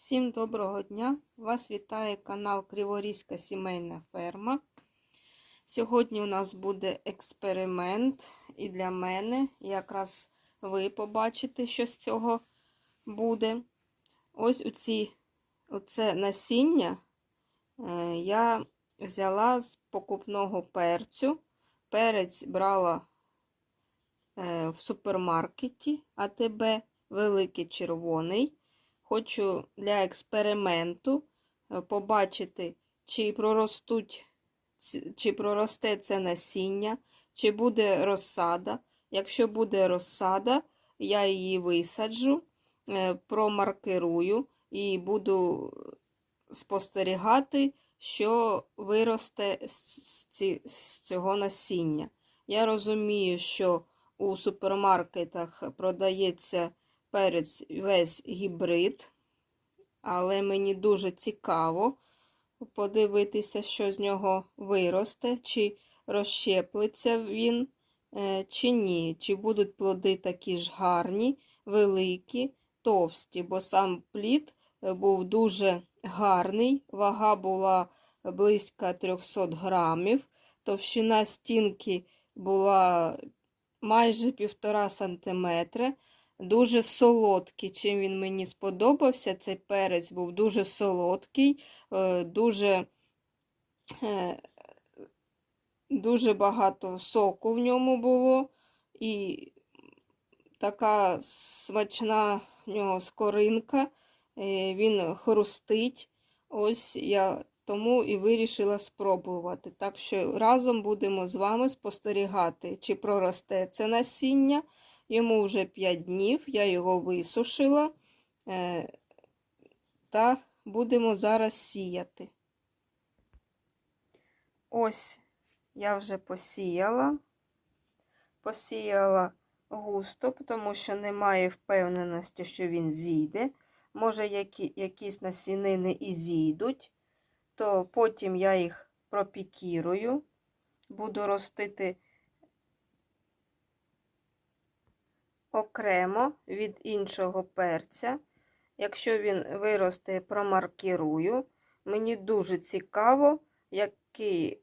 Всім доброго дня! Вас вітає канал Криворізька сімейна ферма. Сьогодні у нас буде експеримент і для мене. Якраз ви побачите, що з цього буде. Ось оці, оце насіння е, я взяла з покупного перцю. Перець брала е, в супермаркеті АТБ, великий червоний. Хочу для експерименту е, побачити, чи проростуть, чи проросте це насіння, чи буде розсада. Якщо буде розсада, я її висаджу, е, промаркирую і буду спостерігати, що виросте з, цього насіння. Я розумію, що у супермаркетах продається перець весь гібрид, але мені дуже цікаво подивитися, що з нього виросте, чи розщеплиться він, е, чи ні, чи будуть плоди такі ж гарні, великі, товсті, бо сам плід е, був дуже гарний, вага була близько 300 грамів, товщина стінки була майже півтора сантиметри. Дуже солодкий. Чим він мені сподобався, цей перець був дуже солодкий, е, дуже, е, дуже багато соку в ньому було. І така смачна в нього скоринка. е, Він хрустить. Ось я тому і вирішила спробувати. Так що разом будемо з вами спостерігати, чи проросте це насіння. Йому вже 5 днів, я його висушила. Е, та будемо зараз сіяти. Ось я вже посіяла. Посіяла густо, тому що немає впевненості, що він зійде. Може, які, якісь насінини і зійдуть, то потім я їх пропікірую, буду ростити окремо від іншого перця. Якщо він виросте, промаркірую. Мені дуже цікаво, який,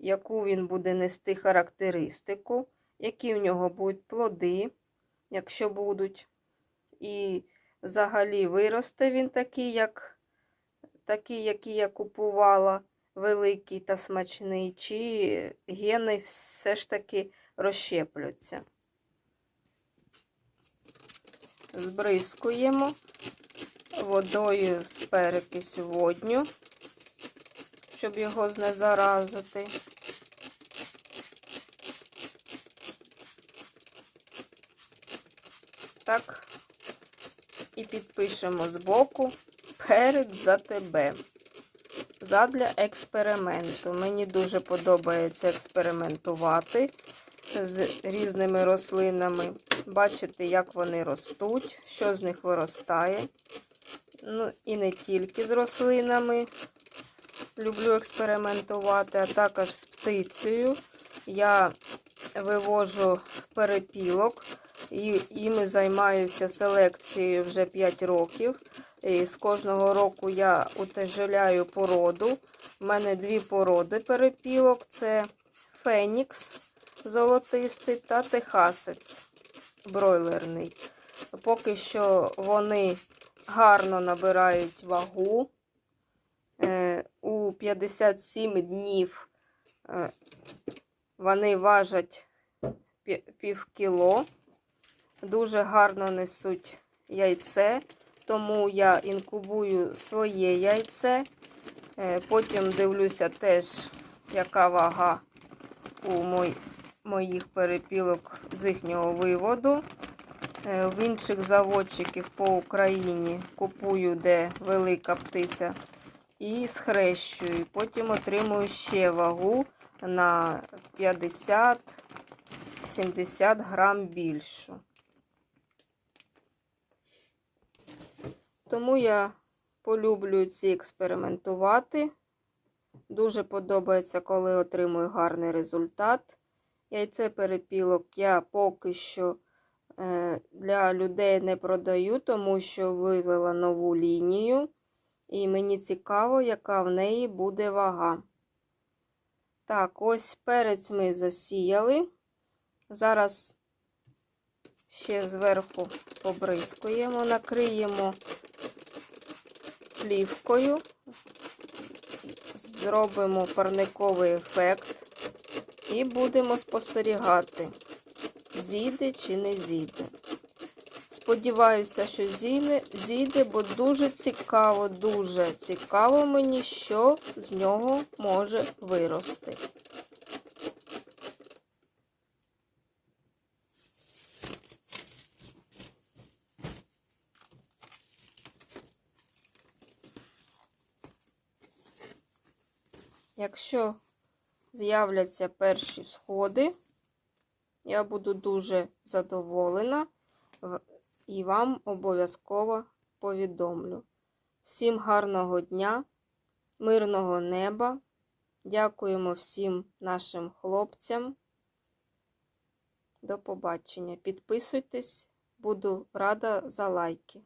яку він буде нести характеристику, які в нього будуть плоди, якщо будуть. І взагалі виросте він такий, як такий, який я купувала, великий та смачний, чи гени все ж таки розщеплються збризкуємо водою з перекисю водню, щоб його знезаразити. Так, і підпишемо збоку перед за тебе. Задля експерименту. Мені дуже подобається експериментувати з різними рослинами бачити, як вони ростуть, що з них виростає. Ну, і не тільки з рослинами. Люблю експериментувати, а також з птицею. Я вивожу перепілок, і іми займаюся селекцією вже 5 років. І з кожного року я утяжеляю породу. У мене дві породи перепілок: це Фенікс золотистий та Техасець бройлерний. Поки що вони гарно набирають вагу. Е, У 57 днів е, вони важать пів кіло. Дуже гарно несуть яйце, тому я інкубую своє яйце. Е, Потім дивлюся теж, яка вага у мой, моїх перепілок з їхнього виводу. Е, В інших заводчиків по Україні купую, де велика птиця, і схрещую. Потім отримую ще вагу на 50-70 грам більшу. Тому я полюблю ці експериментувати. Дуже подобається, коли отримую гарний результат. Яйце перепілок я поки що е, для людей не продаю, тому що вивела нову лінію. І мені цікаво, яка в неї буде вага. Так, ось перець ми засіяли. Зараз ще зверху побризкуємо, накриємо плівкою, зробимо парниковий ефект і будемо спостерігати, зійде чи не зійде. Сподіваюся, що зійде, бо дуже цікаво, дуже цікаво мені, що з нього може вирости. Якщо з'являться перші сходи, я буду дуже задоволена і вам обов'язково повідомлю. Всім гарного дня, мирного неба. Дякуємо всім нашим хлопцям. До побачення. Підписуйтесь, буду рада за лайки.